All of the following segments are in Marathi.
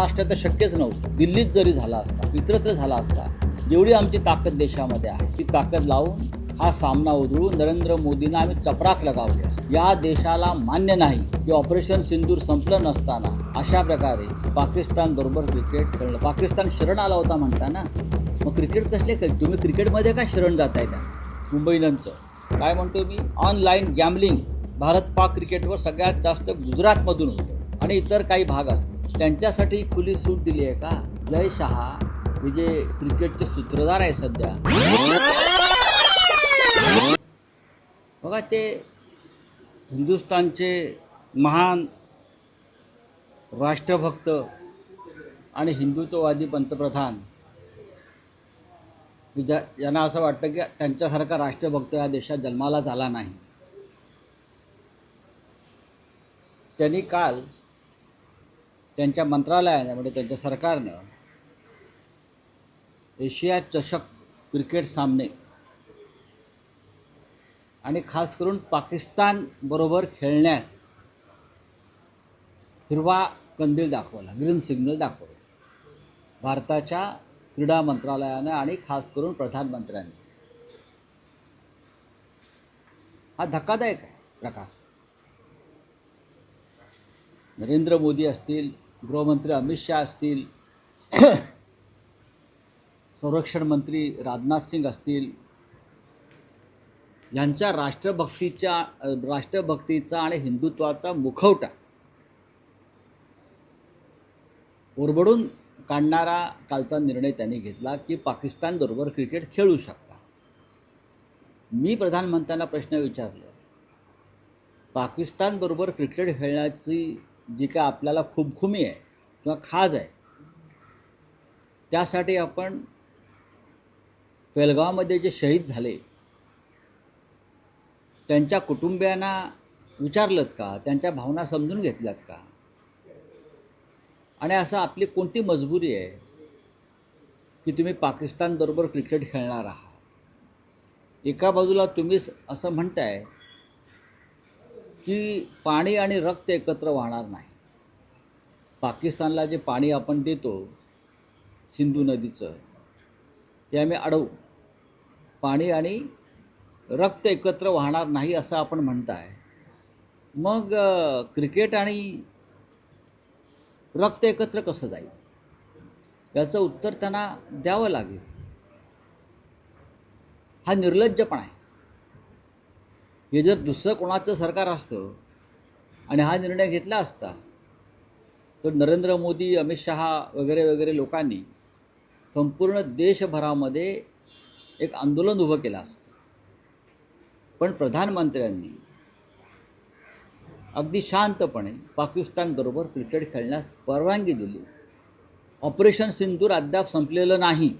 महाराष्ट्रात तर शक्यच नव्हतं. दिल्लीत जरी झाला असता इतरत्र झाला असता जेवढी आमची ताकद देशामध्ये आहे. ती ताकद लावून हा सामना उधळून नरेंद्र मोदींना आम्ही चपराक लगावली असते. या देशाला मान्य नाही की ऑपरेशन सिंदूर संपलं नसताना अशा प्रकारे पाकिस्तान बरोबर क्रिकेट खेळलं. पाकिस्तान शरण आला होता म्हणताना. मग क्रिकेट कसले खेळ? तुम्ही क्रिकेटमध्ये का शरण जाताय त्या? मुंबईनंतर. काय म्हणतो मी? ऑनलाईन गॅमलिंग भारत पाक क्रिकेटवर सगळ्यात जास्त गुजरातमधून होतं आणि इतर काही भाग असतात त्यांच्यासाठी खुली सूट दिली आहे का? जय शहा. हे जे क्रिकेटचे सूत्रधार आहे सध्या. बघा ते हिंदुस्थानचे महान राष्ट्रभक्त आणि हिंदुत्ववादी पंतप्रधान. की ज्या ज्यांना असं वाटतं की त्यांच्यासारखा राष्ट्रभक्त या देशात जन्माला झाला नाही. त्यांनी काल त्यांच्या मंत्रालयानं म्हणजे त्यांच्या सरकारनं एशिया चषक क्रिकेट सामने आणि खास करून पाकिस्तान बरोबर खेळण्यास हिरवा कंदील दाखवला ग्रीन सिग्नल दाखवला. भारताच्या क्रीडा मंत्रालयानं आणि खास करून प्रधानमंत्र्यांनी. हा धक्कादायक आहे प्रकार. नरेंद्र मोदी असतील गृहमंत्री अमित शहा असतील संरक्षण मंत्री राजनाथ सिंग असतील यांच्या राष्ट्रभक्तीच्या राष्ट्रभक्तीचा आणि हिंदुत्वाचा मुखवटा ओरबडून काढणारा कालचा निर्णय त्यांनी घेतला की पाकिस्तानबरोबर क्रिकेट खेळू शकता. मी प्रधानमंत्र्यांना प्रश्न विचारला पाकिस्तानबरोबर क्रिकेट खेळण्याची जी काय आपल्याला खुमखुमी आहे किंवा खाज आहे. त्यासाठी आपण पेलगावमध्ये जे शहीद झाले त्यांच्या कुटुंबियांना विचारलं का? त्यांच्या भावना समजून घेतल्यात का? आणि असं आपली कोणती मजबुरी आहे की तुम्ही पाकिस्तानबरोबर क्रिकेट खेळणार आहात? एका बाजूला तुम्ही असं म्हणताय की पाणी आणि रक्त एकत्र वाहणार नाही. पाकिस्तानला जे पाणी आपण देतो सिंधू नदीचं ते आम्ही अडवू. पाणी आणि रक्त एकत्र वाहणार नाही असं आपण म्हणताय. मग क्रिकेट आणि रक्त एकत्र कसं जाईल? याचं उत्तर त्यांना द्यावं लागेल. हा निर्लज्जपणा आहे. हे जर दुसरं कोणाचं सरकार असतं आणि हा निर्णय घेतला असता तर नरेंद्र मोदी अमित शहा वगैरे वगैरे लोकांनी संपूर्ण देशभरामध्ये एक आंदोलन उभं केलं असतं. पण प्रधानमंत्र्यांनी अगदी शांतपणे पाकिस्तानबरोबर क्रिकेट खेळण्यास परवानगी दिली. ऑपरेशन सिंदूर अद्याप संपलेलं नाही.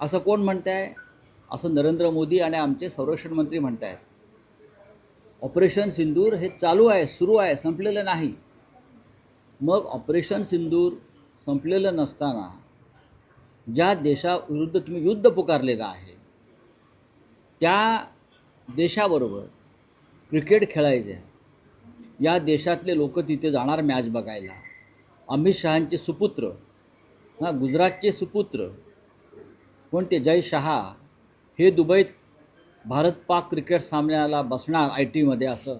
असं कोण म्हणत आहे असं नरेंद्र मोदी आणि आमचे संरक्षण मंत्री म्हणत आहेत ऑपरेशन सिंदूर हे चालू आहे सुरू आहे संपलेलं नाही. मग ऑपरेशन सिंदूर संपलेलं नसताना ज्या देशाविरुद्ध तुम्ही युद्ध पुकारलेलं आहे त्या देशाबरोबर क्रिकेट खेळायचे. या देशातले लोक तिथे जाणार मॅच बघायला. अमित शहांचे सुपुत्र हां गुजरातचे सुपुत्र कोणते? जय शहा हे दुबईत भारत पाक क्रिकेट सामन्याला बसणार आय टीमध्ये असं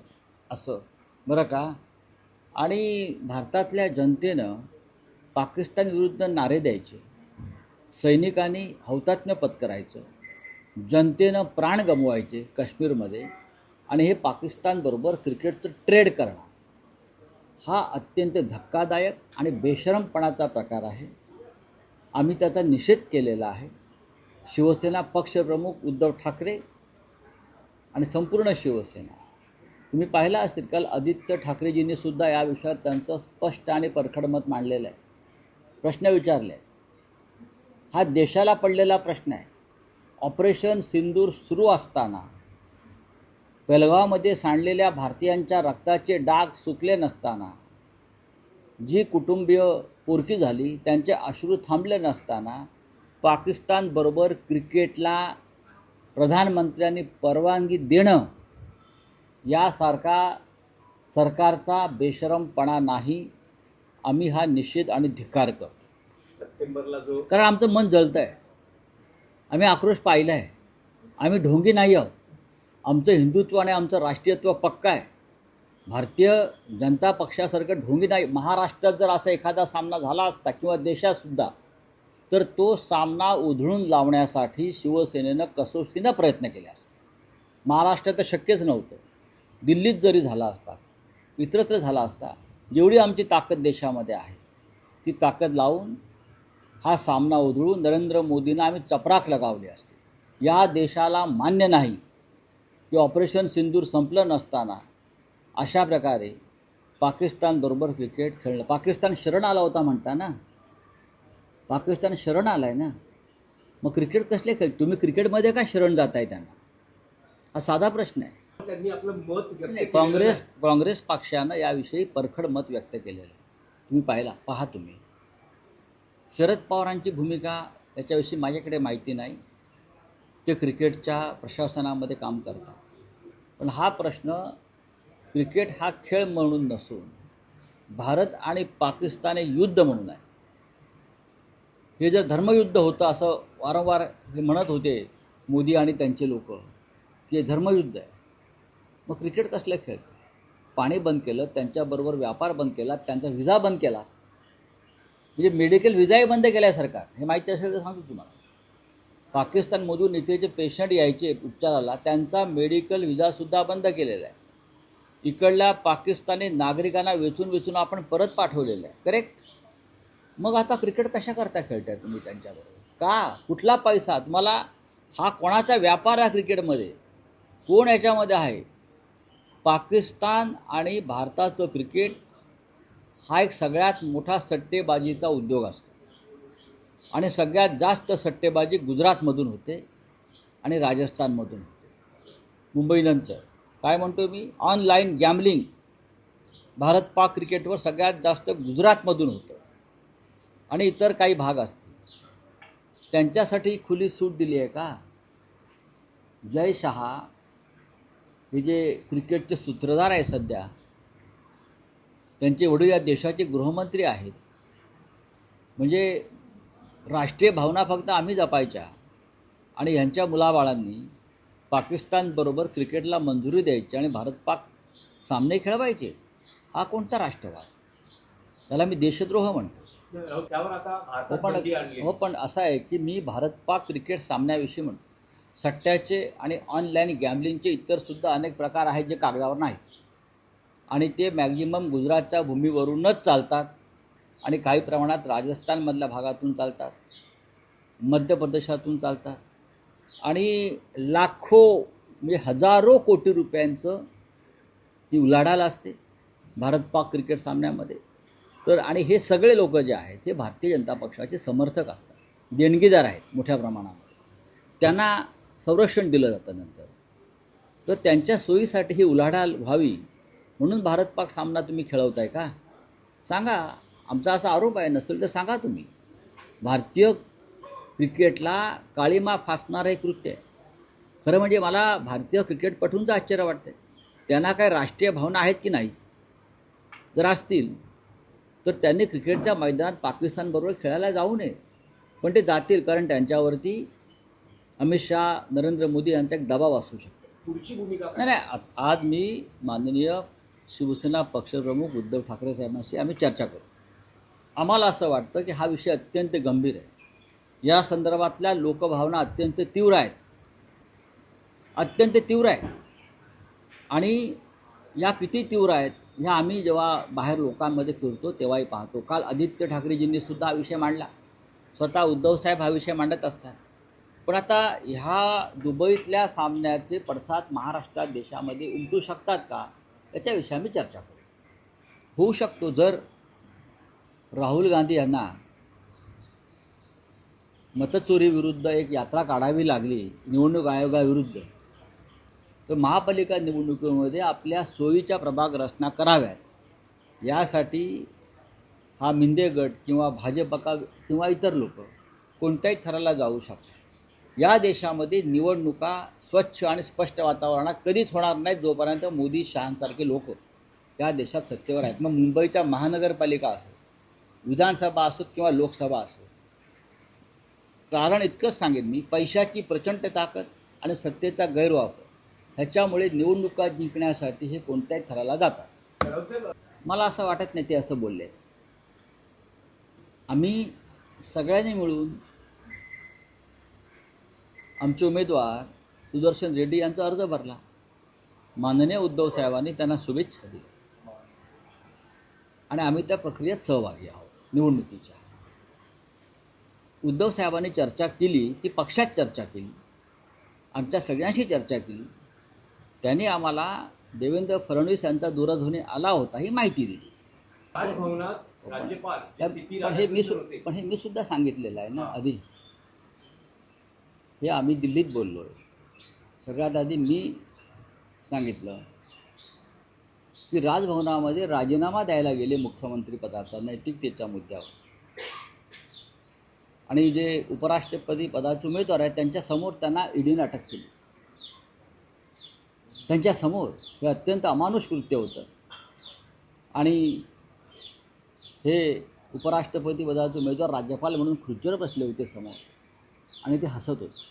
असं. बरं का? आणि भारतातल्या जनतेनं पाकिस्तानविरुद्ध नारे द्यायचे. सैनिकांनी हौतात्म्य पत्करायचं. जनतेनं प्राण गमवायचे काश्मीरमध्ये आणि हे पाकिस्तानबरोबर क्रिकेटचं ट्रेड करणार. हा अत्यंत धक्कादायक आणि बेशरमपणाचा प्रकार आहे. आम्ही त्याचा निषेध केलेला आहे. शिवसेना पक्षप्रमुख उद्धव ठाकरे आणि संपूर्ण शिवसेना. तुम्ही पाहिला असेल काल आदित्य ठाकरेजींनी सुद्धा या विषयात त्यांचं स्पष्ट आणि परखड मत मांडलेलं आहे. प्रश्न विचारले. हा देशाला पडलेला प्रश्न आहे. ऑपरेशन सिंदूर सुरू असताना पेलगावमध्ये सांडलेल्या भारतीयांच्या रक्ताचे डाग सुकले नसताना जी कुटुंबीय पोरकी झाली त्यांचे अश्रू थांबले नसताना पाकिस्तानबरोबर क्रिकेटला प्रधानमंत्र्यांनी परवानगी देणं यासारखा सरकारचा बेशरमपणा नाही. आम्ही हा निषेध आणि धिक्कार करतो. सप्टेंबरला जो कारण आमचं मन जळतं आहे आम्ही आक्रोश पाहिला आहे आम्ही ढोंगी नाही आहोत. आमचं हिंदुत्व आणि आमचं राष्ट्रीयत्व पक्का आहे. भारतीय जनता पक्षासारखं ढोंगी नाही. महाराष्ट्रात जर असा एखादा सामना झाला असता किंवा देशातसुद्धा तर तो सामना उधळून लावण्यासाठी शिवसेनेनं कसोशीनं प्रयत्न केले असते. महाराष्ट्रात तर शक्यच नव्हतं. दिल्लीत जरी झाला असता इतरत्र झाला असता जेवढी आमची ताकद देशामध्ये आहे ती ताकद लावून हा सामना उधळून नरेंद्र मोदींना आम्ही चपराक लगावली असते. या देशाला मान्य नाही की ऑपरेशन सिंदूर संपलं नसताना अशा प्रकारे पाकिस्तानबरोबर क्रिकेट खेळलं. पाकिस्तान शरण आला होता म्हणता ना पाकिस्तान शरण आला आहे ना? मग क्रिकेट कसले खेळ? तुम्ही क्रिकेटमध्ये का शरण जाताय त्यांना? हा साधा प्रश्न आहे. त्यांनी आपलं मत व्यक्त काँग्रेस. काँग्रेस पक्षानं याविषयी परखड मत व्यक्त केलेलं आहे. तुम्ही पाहिला पहा तुम्ही. शरद पवारांची भूमिका याच्याविषयी माझ्याकडे माहिती नाही. ते क्रिकेटच्या प्रशासनामध्ये काम करतात. पण हा प्रश्न क्रिकेट हा खेळ म्हणून नसून भारत आणि पाकिस्तान हे युद्ध म्हणून आहे. हे जर धर्मयुद्ध होतं असं वारंवार हे म्हणत होते मोदी आणि त्यांचे लोक की हे धर्मयुद्ध आहे. मग क्रिकेट कसलं खेळ? पाणी बंद केलं त्यांच्याबरोबर व्यापार बंद केला त्यांचा व्हिजा बंद केला. म्हणजे मेडिकल व्हिजाही बंद केला आहे सरकार. हे माहिती असेल तर सांगतो तुम्हाला. पाकिस्तानमधून इथे जे पेशंट यायचे उपचाराला त्यांचा मेडिकल व्हिजासुद्धा बंद केलेला आहे इकडल्या पाकिस्तानी नागरिकांना वेचून वेचून आपण परत पाठवलेलं आहे करेक्ट मग आता क्रिकेट कशा करता खेळताय तुम्ही त्यांच्याबरोबर? का? कुठला पैसा? तुम्हाला हा कोणाचा व्यापार आहे क्रिकेटमध्ये? कोण याच्यामध्ये आहे? पाकिस्तान आणि भारताचं क्रिकेट हा एक सगळ्यात मोठा सट्टेबाजीचा उद्योग असतो. आणि सगळ्यात जास्त सट्टेबाजी गुजरातमधून होते आणि राजस्थानमधून होते. मुंबईनंतर काय म्हणतो मी? ऑनलाईन गॅमलिंग भारत पाक क्रिकेटवर सगळ्यात जास्त गुजरातमधून होतं. आणि इतर काही भाग असतील. त्यांच्यासाठी खुली सूट दिली आहे का? जय शहा हे जे क्रिकेटचे सूत्रधार आहे सध्या त्यांचे वडील या देशाचे गृहमंत्री आहेत. म्हणजे राष्ट्रीय भावना फक्त आम्ही जपायच्या आणि ह्यांच्या मुलाबाळांनी पाकिस्तानबरोबर क्रिकेटला मंजुरी द्यायची आणि भारत पाक सामने खेळवायचे हा कोणता राष्ट्रवाद? त्याला मी देशद्रोह म्हणतो. हो पण हो पण असं आहे की मी भारत पाक क्रिकेट सामन्याविषयी म्हणतो. सट्ट्याचे आणि ऑनलाईन गॅमलिंगचे इतरसुद्धा अनेक प्रकार आहेत जे कागदावर नाहीत. आणि ते मॅक्झिमम गुजरातच्या भूमीवरूनच चालतात आणि काही प्रमाणात राजस्थानमधल्या भागातून चालतात मध्य प्रदेशातून चालतात. आणि लाखो म्हणजे हजारो कोटी रुपयांचं ही उलाढाल असते भारत पाक क्रिकेट सामन्यामध्ये. तर आणि हे सगळे लोक जे आहेत हे भारतीय जनता पक्षाचे समर्थक असतात. देणगीदार आहेत मोठ्या प्रमाणामध्ये. त्यांना संरक्षण दिलं जातं नंतर. तर त्यांच्या सोयीसाठी ही उलाढाल व्हावी म्हणून भारत पाक सामना तुम्ही खेळवताय का? सांगा. आमचा असा आरोप आहे नसेल तर सांगा तुम्ही. भारतीय क्रिकेटला काळीमा फासणारं हे कृत्य आहे. खरं म्हणजे मला भारतीय क्रिकेटपटूंचं आश्चर्य वाटतं त्यांना काय राष्ट्रीय भावना आहेत की नाही? जर असतील तर त्यांनी क्रिकेटच्या मैदानात पाकिस्तानबरोबर खेळायला जाऊ नये. पण ते जातील कारण त्यांच्यावरती अमित शहा नरेंद्र मोदी यांचा एक दबाव असू शकतो. पुढची भूमिका? नाही नाही आज मी माननीय शिवसेना पक्षप्रमुख उद्धव ठाकरे साहेबांशी आम्ही चर्चा करू. आम्हाला असं वाटतं की हा विषय अत्यंत गंभीर आहे. या संदर्भातल्या लोकभावना अत्यंत तीव्र आहेत. अत्यंत तीव्र आहेत. आणि या किती तीव्र आहेत ह्या आम्ही जेव्हा बाहेर लोकांमध्ये फिरतो तेव्हाही पाहतो. काल आदित्य ठाकरेजींनी सुद्धा हा विषय मांडला. स्वतः उद्धवसाहेब हा विषय मांडत असतात. पण आता ह्या दुबईतल्या सामन्याचे पडसाद महाराष्ट्रात देशामध्ये उमटू शकतात का? याच्याविषयी आम्ही चर्चा करू. होऊ शकतो जर राहुल गांधी यांना मतचोरीविरुद्ध एक यात्रा काढावी लागली निवडणूक आयोगाविरुद्ध तर महापालिका निवडणुकीमध्ये आपल्या सोयीच्या प्रभाग रचना कराव्यात. यासाठी हा मिंदे गट किंवा भाजपका किंवा इतर लोक कोणत्याही थराला जाऊ शकतात. या देशामध्ये निवडणुका स्वच्छ आणि स्पष्ट वातावरणात कधीच होणार नाहीत जोपर्यंत मोदी शहांसारखे लोक या देशात सत्तेवर आहेत. मग मुंबईच्या महानगरपालिका असो विधानसभा असोत किंवा लोकसभा असो. कारण इतकंच सांगेन मी पैशाची प्रचंड ताकद आणि सत्तेचा गैरवापर ह्याच्यामुळे निवडणुका जिंकण्यासाठी हे कोणत्याही थराला जातात. मला असं वाटत नाही ते असं बोलले. आम्ही सगळ्यांनी मिळून आमचे उमेदवार सुदर्शन रेड्डी यांचा अर्ज भरला. माननीय उद्धव साहेबांनी त्यांना शुभेच्छा दिल्या. आणि आम्ही त्या प्रक्रियेत सहभागी आहोत निवडणुकीच्या. उद्धव साहेबांनी चर्चा केली ती पक्षात चर्चा केली. आमच्या सगळ्यांशी चर्चा केली. त्यांनी आम्हाला देवेंद्र फडणवीस यांचा दूरध्वनी आला होता ही माहिती दिली. पण हे मी पण हे मी सुद्धा सांगितलेलं आहे ना आधी. हे आम्ही दिल्लीत बोललो आहे सगळ्यात आधी मी सांगितलं की राजभवनामध्ये राजीनामा द्यायला गेले मुख्यमंत्री पदाचा नैतिकतेच्या मुद्द्यावर. आणि जे उपराष्ट्रपती पदाचे उमेदवार आहेत त्यांच्यासमोर त्यांना ईडीनं अटक केली. त्यांच्यासमोर हे अत्यंत अमानुष कृत्य होतं. आणि हे उपराष्ट्रपती पदाचे उमेदवार राज्यपाल म्हणून खुर्चीवर बसले होते समोर. आणि ते हसत होते.